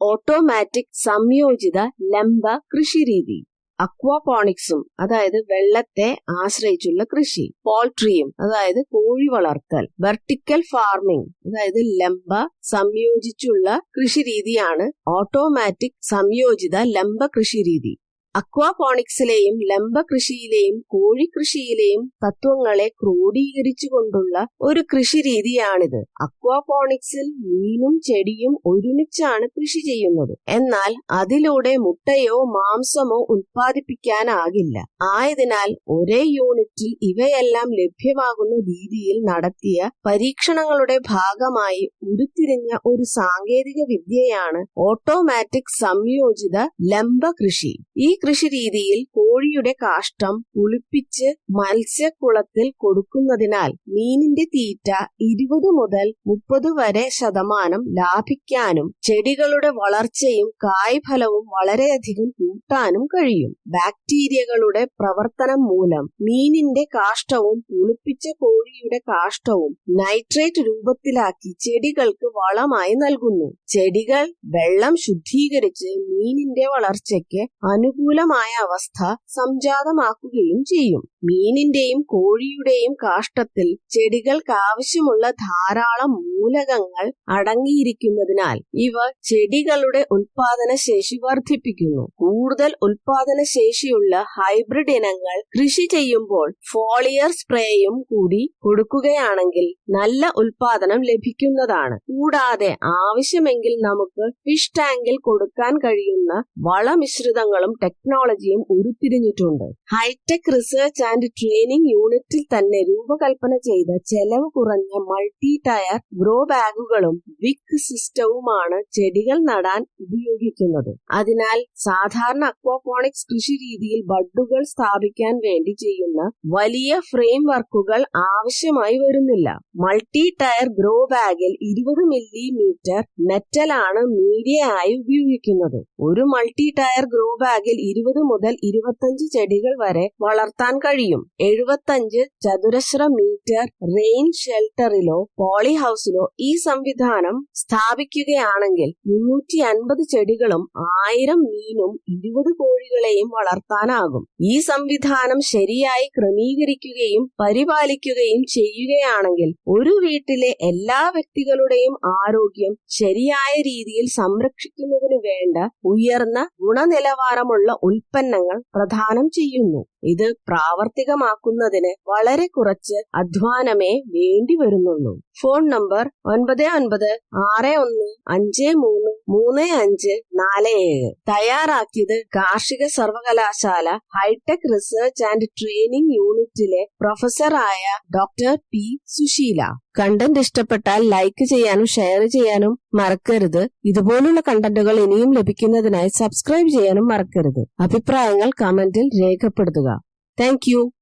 Automatic സംയോജിത ലംബ കൃഷിരീതി അക്വാപോണിക്സും അതായത് വെള്ളത്തെ ആശ്രയിച്ചുള്ള കൃഷി. പോൾട്രിയും അതായത് കോഴി വളർത്തൽ. വെർട്ടിക്കൽ ഫാർമിംഗ് അതായത് ലംബ സംയോജിച്ചുള്ള കൃഷിരീതിയാണ് ഓട്ടോമാറ്റിക് സംയോജിത ലംബ കൃഷിരീതി അക്വാപോണിക്സിലെയും ലംബ കൃഷിയിലെയും കോഴിക്കൃഷിയിലെയും തത്വങ്ങളെ ക്രോഡീകരിച്ചുകൊണ്ടുള്ള ഒരു കൃഷിരീതിയാണിത്. അക്വാപോണിക്സിൽ മീനും ചെടിയും ഒരുമിച്ചാണ് കൃഷി ചെയ്യുന്നത്. എന്നാൽ അതിലൂടെ മുട്ടയോ മാംസമോ ഉൽപ്പാദിപ്പിക്കാനാകില്ല. ആയതിനാൽ ഒരേ യൂണിറ്റിൽ ഇവയെല്ലാം ലഭ്യമാകുന്ന രീതിയിൽ നടത്തിയ പരീക്ഷണങ്ങളുടെ ഭാഗമായി ഉരുത്തിരിഞ്ഞ ഒരു സാങ്കേതിക വിദ്യയാണ് ഓട്ടോമാറ്റിക് സംയോജിത ലംബ കൃഷി ഈ കൃഷിരീതിയിൽ കോഴിയുടെ കാഷ്ടം പുളിപ്പിച്ച് മത്സ്യക്കുളത്തിൽ കൊടുക്കുന്നതിനാൽ മീനിന്റെ തീറ്റ ഇരുപത് മുതൽ മുപ്പത് വരെ ശതമാനം ലാഭിക്കാനും ചെടികളുടെ വളർച്ചയും കായ്ഫലവും വളരെയധികം കൂട്ടാനും കഴിയും. ബാക്ടീരിയകളുടെ പ്രവർത്തനം മൂലം മീനിന്റെ കാഷ്ടവും പുളിപ്പിച്ച കോഴിയുടെ കാഷ്ടവും നൈട്രേറ്റ് രൂപത്തിലാക്കി ചെടികൾക്ക് വളമായി നൽകുന്നു. ചെടികൾ വെള്ളം ശുദ്ധീകരിച്ച് മീനിന്റെ വളർച്ചയ്ക്ക് അനുകൂലമായ അവസ്ഥ സംജാതമാക്കുകയും ചെയ്യും. മീനിന്റെയും കോഴിയുടെയും കാഷ്ടത്തിൽ ചെടികൾക്ക് ആവശ്യമുള്ള ധാരാളം മൂലകങ്ങൾ അടങ്ങിയിരിക്കുന്നതിനാൽ ഇവ ചെടികളുടെ ഉൽപാദന ശേഷി വർദ്ധിപ്പിക്കുന്നു. കൂടുതൽ ഉൽപാദന ശേഷിയുള്ള ഹൈബ്രിഡ് ഇനങ്ങൾ കൃഷി ചെയ്യുമ്പോൾ ഫോളിയർ സ്പ്രേയും കൂടി കൊടുക്കുകയാണെങ്കിൽ നല്ല ഉൽപാദനം ലഭിക്കുന്നതാണ്. കൂടാതെ ആവശ്യമെങ്കിൽ നമുക്ക് ഫിഷ് ടാങ്കിൽ കൊടുക്കാൻ കഴിയുന്ന വളമിശ്രിതങ്ങളും ടെക്നോളജിയും ഉരുത്തിരിഞ്ഞിട്ടുണ്ട്. Hi tech research and training യൂണിറ്റിൽ തന്നെ രൂപകൽപ്പന ചെയ്ത ചെലവ് കുറഞ്ഞ മൾട്ടി ടയർ ഗ്രോ ബാഗുകളും വിക്ക് സിസ്റ്റവുമാണ് ചെടികൾ നടാൻ ഉപയോഗിക്കുന്നത്. അതിനാൽ സാധാരണ അക്വാപോണിക്സ് കൃഷി രീതിയിൽ ബഡുകൾ സ്ഥാപിക്കാൻ വേണ്ടി ചെയ്യുന്ന വലിയ ഫ്രെയിം വർക്കുകൾ ആവശ്യമായി വരുന്നില്ല. മൾട്ടി ടയർ ഗ്രോ ബാഗിൽ ഇരുപത് മില്ലിമീറ്റർ മെറ്റലാണ് മീഡിയ ആയി ഉപയോഗിക്കുന്നത്. ഒരു മൾട്ടി ടയർ ഗ്രോ ബാഗിൽ ഇരുപത് മുതൽ ഇരുപത്തഞ്ച് ചെടികൾ വരെ വളർത്താൻ കഴിയും. എഴുപത്തഞ്ച് ചതുരശ്ര മീറ്റർ റെയിൻ ഷെൽട്ടറിലോ പോളി ഹൗസിലോ ഈ സംവിധാനം സ്ഥാപിക്കുകയാണെങ്കിൽ മുന്നൂറ്റി അൻപത് ചെടികളും ആയിരം മീനും ഇരുപത് കോഴികളെയും വളർത്താനാകും. ഈ സംവിധാനം ശരിയായി ക്രമീകരിക്കുകയും പരിപാലിക്കുകയും ചെയ്യുകയാണെങ്കിൽ ഒരു വീട്ടിലെ എല്ലാ വ്യക്തികളുടെയും ആരോഗ്യം ശരിയായ രീതിയിൽ സംരക്ഷിക്കുന്നതിന് വേണ്ട ഉയർന്ന ഗുണനിലവാരമുള്ള ഉൽപ്പന്നങ്ങൾ പ്രദാനം ചെയ്യുന്നു. ഇത് പ്രാവർത്തികമാക്കുന്നതിന് വളരെ കുറച്ച് അധ്വാനമേ വേണ്ടി വരുന്നുള്ളൂ. ഫോൺ നമ്പർ ഒൻപത് ഒൻപത് ആറ് ഒന്ന് അഞ്ച് മൂന്ന് മൂന്ന് അഞ്ച് നാല് ഏഴ്. തയ്യാറാക്കിയത് കാർഷിക സർവകലാശാല ഹൈടെക് റിസർച്ച് ആൻഡ് ട്രെയിനിംഗ് യൂണിറ്റിലെ പ്രൊഫസറായ ഡോക്ടർ പി സുശീല. കണ്ടന്റ് ഇഷ്ടപ്പെട്ടാൽ ലൈക്ക് ചെയ്യാനും ഷെയർ ചെയ്യാനും മറക്കരുത്. ഇതുപോലുള്ള കണ്ടന്റുകൾ ഇനിയും ലഭിക്കുന്നതിനായി സബ്സ്ക്രൈബ് ചെയ്യാനും മറക്കരുത്. അഭിപ്രായങ്ങൾ കമന്റിൽ രേഖപ്പെടുത്തുക. Thank you.